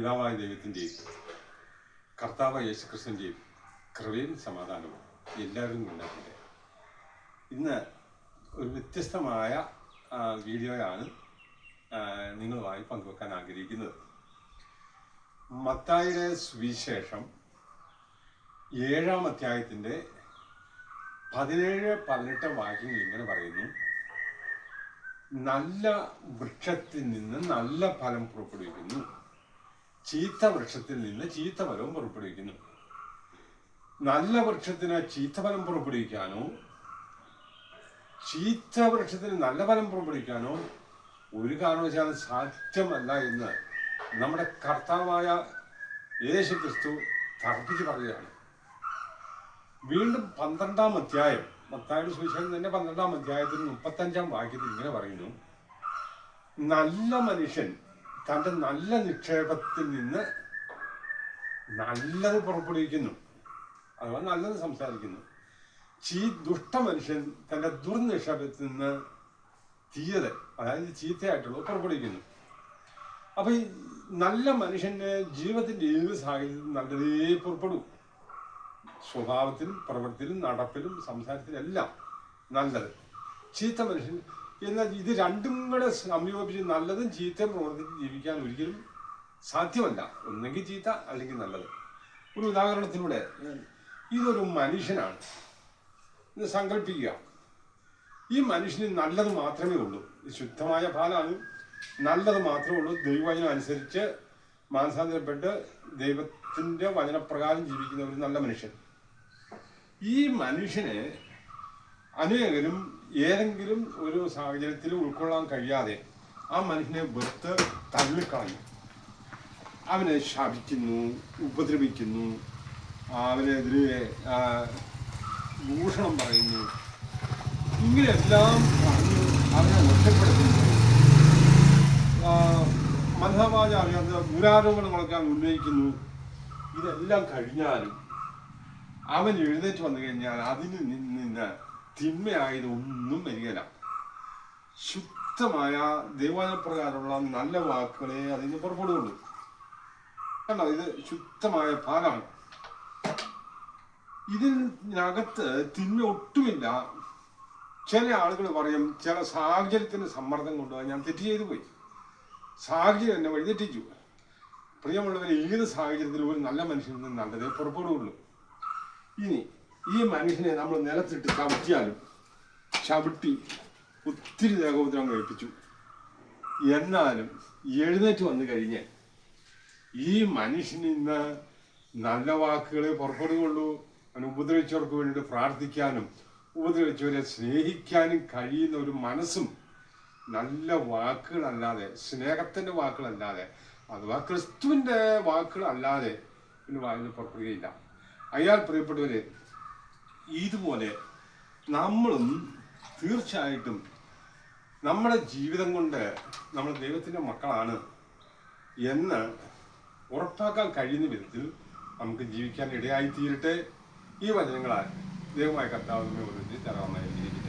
പിതാവായ ദൈവത്തിന്റെയും കർത്താവായ യേശുക്രിസ്തുവിന്റെയും കൃപയും സമാധാനവും എല്ലാവരും ഉണ്ടാകട്ടെ. ഇന്ന് ഒരു വ്യത്യസ്തമായ വീഡിയോയാണ് നിങ്ങളുമായി പങ്കുവെക്കാൻ ആഗ്രഹിക്കുന്നത്. മത്തായിയുടെ സുവിശേഷം ഏഴാം അധ്യായത്തിന്റെ പതിനേഴ് പതിനെട്ട് വാക്യങ്ങൾ ഇങ്ങനെ പറയുന്നു. നല്ല വൃക്ഷത്തിൽ നിന്ന് നല്ല ഫലം പുറപ്പെടുവിക്കുന്നു. ചീത്ത വൃക്ഷത്തിൽ നിന്ന് ചീത്ത ഫലവും പുറപ്പെടുവിക്കുന്നു. നല്ല വൃക്ഷത്തിന് ചീത്ത ഫലം പുറപ്പെടുവിക്കാനോ ചീത്ത വൃക്ഷത്തിന് നല്ല ഫലം പുറപ്പെടുവിക്കാനോ ഒരു കാരണവശാലും സാധ്യമല്ല എന്ന് നമ്മുടെ കർത്താവായ യേശു ക്രിസ്തു തർപ്പിച്ച് പറയുകയാണ്. വീണ്ടും പന്ത്രണ്ടാം അധ്യായം മത്തായുടെ സുവിശേഷം തന്നെ പന്ത്രണ്ടാം അധ്യായത്തിൽ മുപ്പത്തഞ്ചാം വാക്യത്തിൽ ഇങ്ങനെ പറയുന്നു. നല്ല മനുഷ്യൻ തന്റെ നല്ല നിക്ഷേപത്തിൽ നിന്ന് നല്ലത് പുറപ്പെടുവിക്കുന്നു. അഥവാ നല്ലത് സംസാരിക്കുന്നു. ചീ ദുഷ്ട മനുഷ്യൻ തന്റെ ദുർനിക്ഷേപത്തിൽ നിന്ന് തീയത് അതായത് ചീത്തയായിട്ടുള്ളത് പുറപ്പെടുവിക്കുന്നു. അപ്പൊ ഈ നല്ല മനുഷ്യന്റെ ജീവിതത്തിന്റെ ഏത് സാഹചര്യത്തിലും നല്ലതേ പുറപ്പെടും? സ്വഭാവത്തിലും പ്രവൃത്തിയിലും നടപ്പിലും സംസാരത്തിലും എല്ലാം നല്ലത്. ചീത്ത മനുഷ്യൻ എന്നാൽ ഇത് രണ്ടും കൂടെ സംയോജിപ്പിച്ച് നല്ലതും ചീത്തയും പ്രവർത്തിച്ച് ജീവിക്കാൻ ഒരിക്കലും സാധ്യമല്ല. ഒന്നെങ്കിൽ ചീത്ത അല്ലെങ്കിൽ നല്ലത്. ഒരു ഉദാഹരണത്തിലൂടെ ഇതൊരു മനുഷ്യനാണ്. ഇത് സങ്കല്പിക്കുക. ഈ മനുഷ്യന് നല്ലത് മാത്രമേ ഉള്ളൂ. ശുദ്ധമായ ഫലമാണ് നല്ലത് മാത്രമേ ഉള്ളൂ. ദൈവവചനം അനുസരിച്ച് മാനസാന്തരപ്പെട്ട് ദൈവത്തിന്റെ വചനപ്രകാരം ജീവിക്കുന്ന ഒരു നല്ല മനുഷ്യൻ. ഈ മനുഷ്യന് അനേകരും ഏതെങ്കിലും ഒരു സാഹചര്യത്തിൽ ഉൾക്കൊള്ളാൻ കഴിയാതെ ആ മനുഷ്യനെ വെറുത്ത് തള്ളിക്കളഞ്ഞു. അവനെ ശപിക്കുന്നു ഉപദ്രവിക്കുന്നു അവനെതിരെ ദൂഷണം പറയുന്നു. ഇങ്ങനെയെല്ലാം പറഞ്ഞു അവനെ ഒറ്റപ്പെടുത്തുന്നു മന്ദവാച അറിയാത്ത ദുരാരോപണങ്ങളൊക്കെ അവൻ ഉന്നയിക്കുന്നു. ഇതെല്ലാം കഴിഞ്ഞാലും അവൻ എഴുന്നേറ്റ് വന്നു കഴിഞ്ഞാൽ അതിന് നിന്ന് തിന്മയായത് ഒന്നും വരികയില്ല. ശുദ്ധമായ ദൈവാനപ്രകാരമുള്ള നല്ല വാക്കുകളെ അതിന് പുറപ്പെടുകയുള്ളൂ കണ്ടോ? ഇത് ശുദ്ധമായ പാലാണ്. ഇതിനകത്ത് തിന്മ ഒട്ടുമില്ല. ചില ആളുകൾ പറയും ചില സാഹചര്യത്തിന് സമ്മർദ്ദം കൊണ്ടുപോകാൻ ഞാൻ തെറ്റ് ചെയ്തു പോയി. സാഹചര്യം എന്നെ വഴിതെറ്റിച്ചു പ്രിയമുള്ളവരെ ഏത് സാഹചര്യത്തിലും ഒരു നല്ല മനുഷ്യനിൽ നിന്ന് നല്ലതേ പുറപ്പെടുകയുള്ളൂ ഇനി ഈ മനുഷ്യനെ നമ്മൾ നിലത്തിട്ട് ചവിട്ടിയാലും ചവിട്ടി ഒത്തിരി ദേഹോപദ്രവം കഴിപ്പിച്ചു. എന്നാലും എഴുന്നേറ്റ് വന്നു കഴിഞ്ഞാൽ ഈ മനുഷ്യനിൽ ഇന്ന് നല്ല വാക്കുകളെ പുറപ്പെടുകയുള്ളൂ അവന് ഉപദ്രവിച്ചവർക്ക് വേണ്ടി പ്രാർത്ഥിക്കാനും ഉപദ്രവിച്ചവരെ സ്നേഹിക്കാനും കഴിയുന്ന ഒരു മനസ്സും നല്ല വാക്കുകളല്ലാതെ സ്നേഹത്തിന്റെ വാക്കുകളല്ലാതെ അഥവാ ക്രിസ്തുവിന്റെ വാക്കുകളല്ലാതെ പിന്നെ വായന പുറപ്പെടുകയില്ല. അയാൾ പ്രിയപ്പെട്ടവരെ ഇതുപോലെ നമ്മളും തീർച്ചയായിട്ടും നമ്മുടെ ജീവിതം കൊണ്ട് നമ്മൾ ദൈവത്തിന്റെ മക്കളാണ് എന്ന് ഉറപ്പാക്കാൻ കഴിയുന്ന വിധത്തിൽ നമുക്ക് ജീവിക്കാൻ ഇടയായി തീരട്ടെ ഈ വചനങ്ങളാൽ ദൈവമായ കർത്താവിനെ ഒരു തരാമെന്നായിരിക്കും